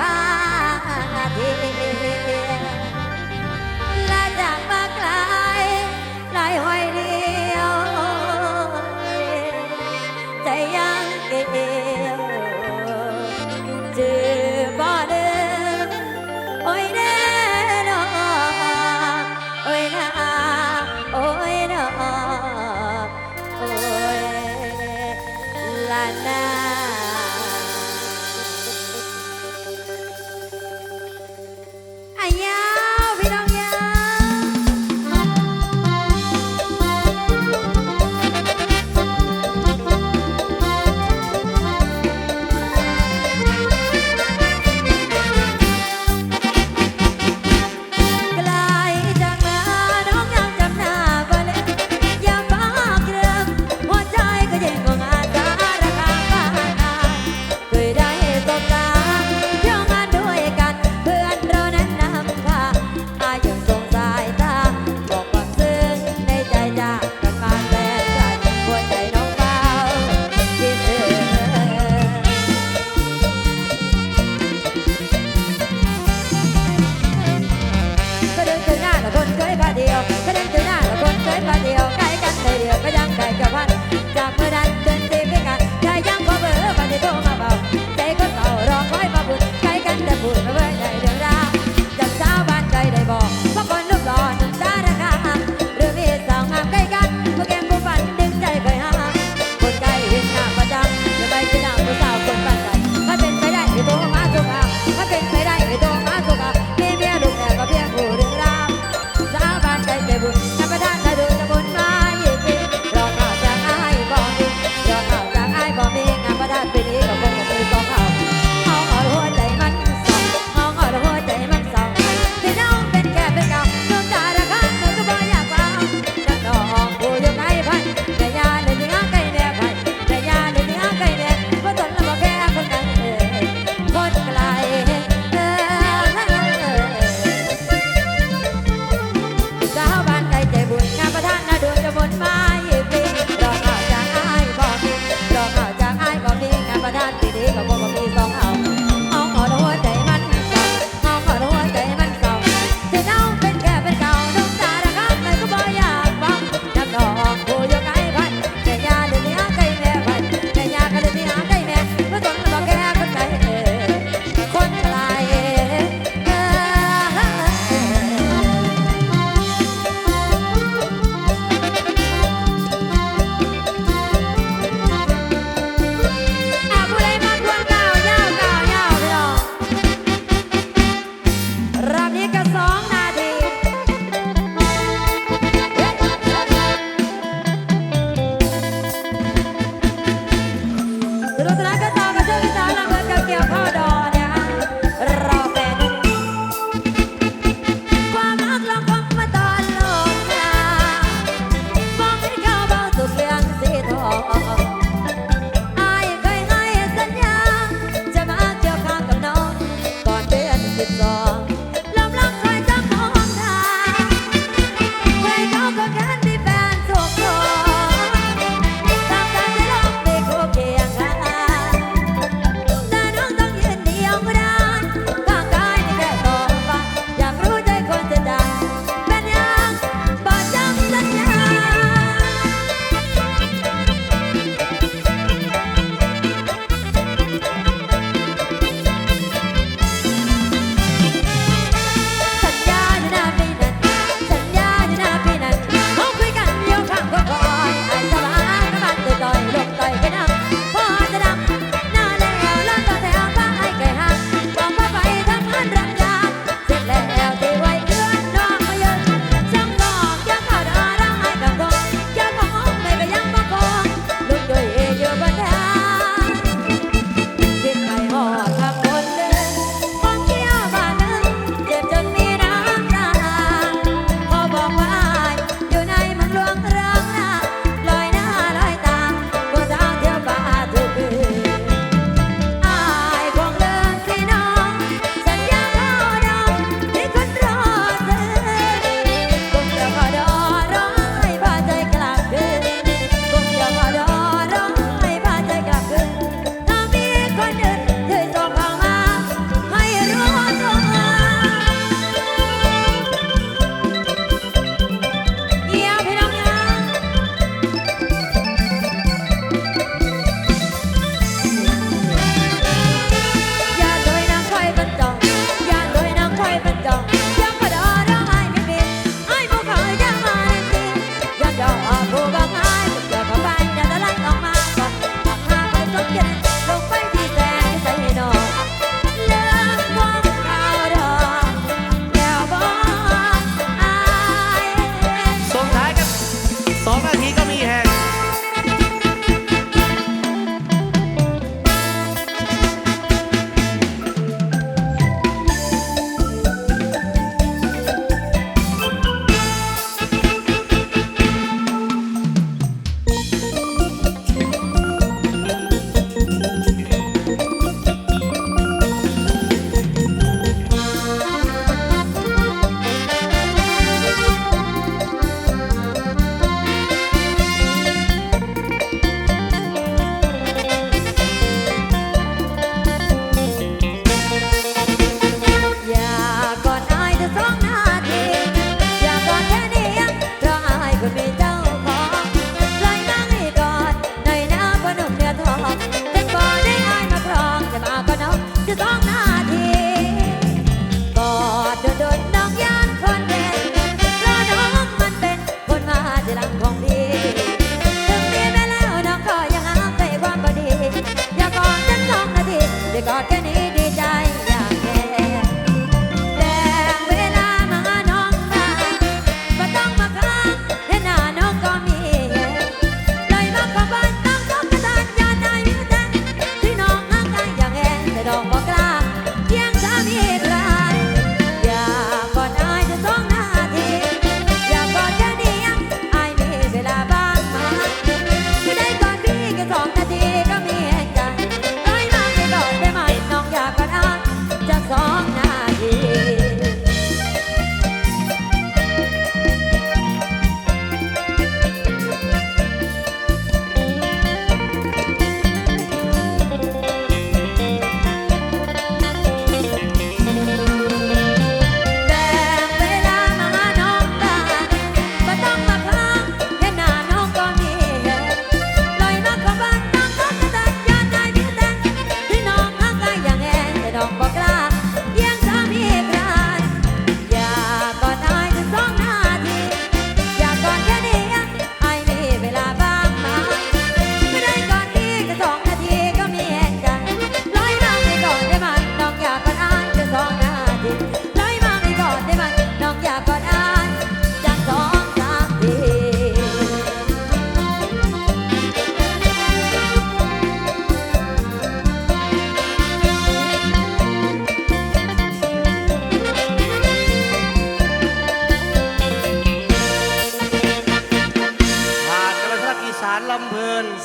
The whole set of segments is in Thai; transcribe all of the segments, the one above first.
ไ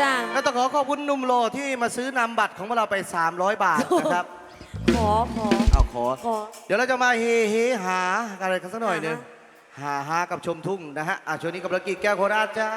จ้าก็ต้องขอขอบคุณนุ่มโลที่มาซื้อนำบัตรของเราไป 300 บาทนะครับ ขอขอ เอาขอ ขอเดี๋ยวเราจะมาเฮเฮหาอะไรกันสักหน่อยหนึ่งหาหากับชมทุ่งนะฮะอะช่วงนี้กับรกิจแก้วโคราชจ้า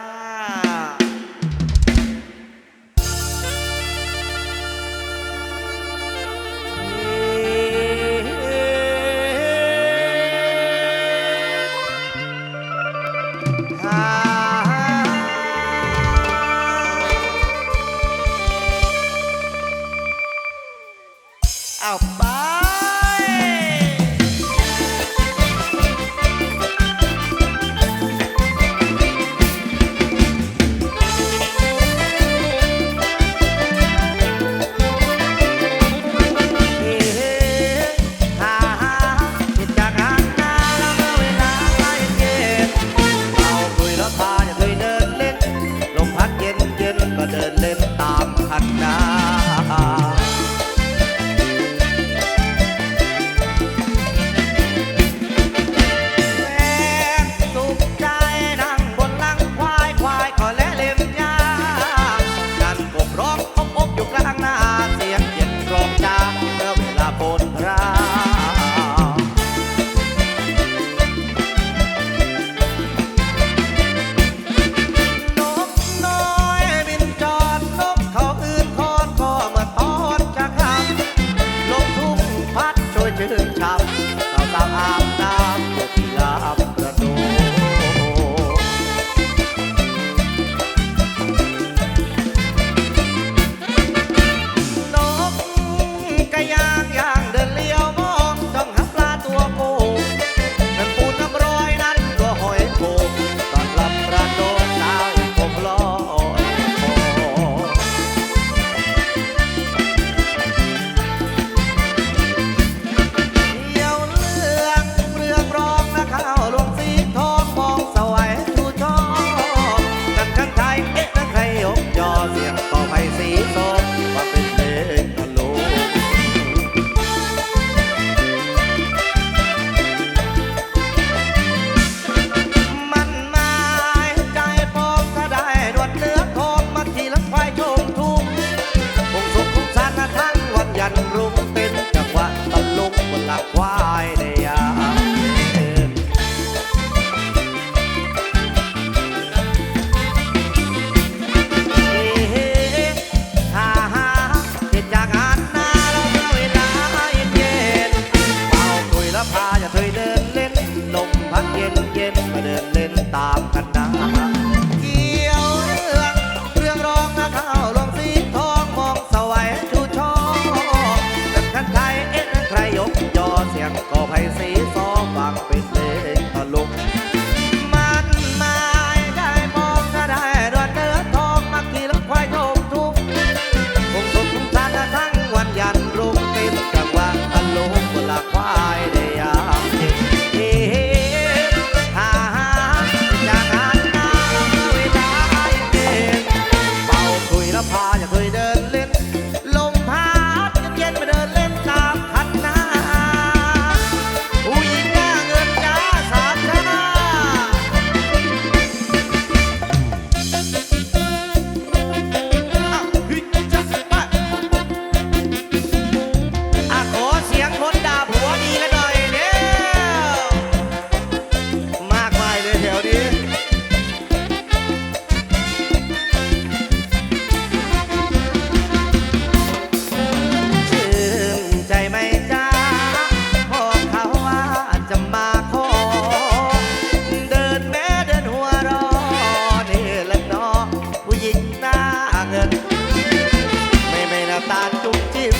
ไม่ไม่หน้าตาจุกจิ๊บ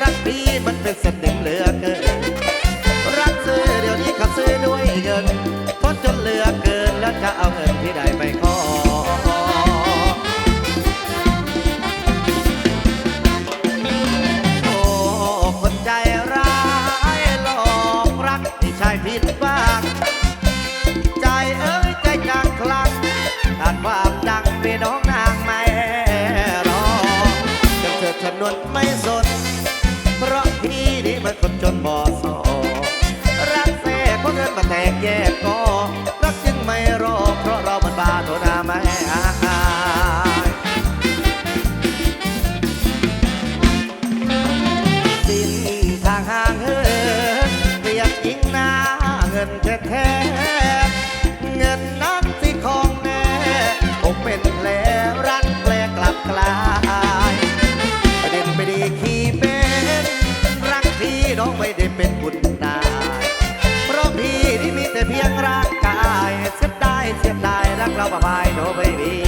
รักพี่มันเป็นเสเต็มเหลือ บ่สอรักแท้เพราะเงินมาแตกแยกก็ เราปร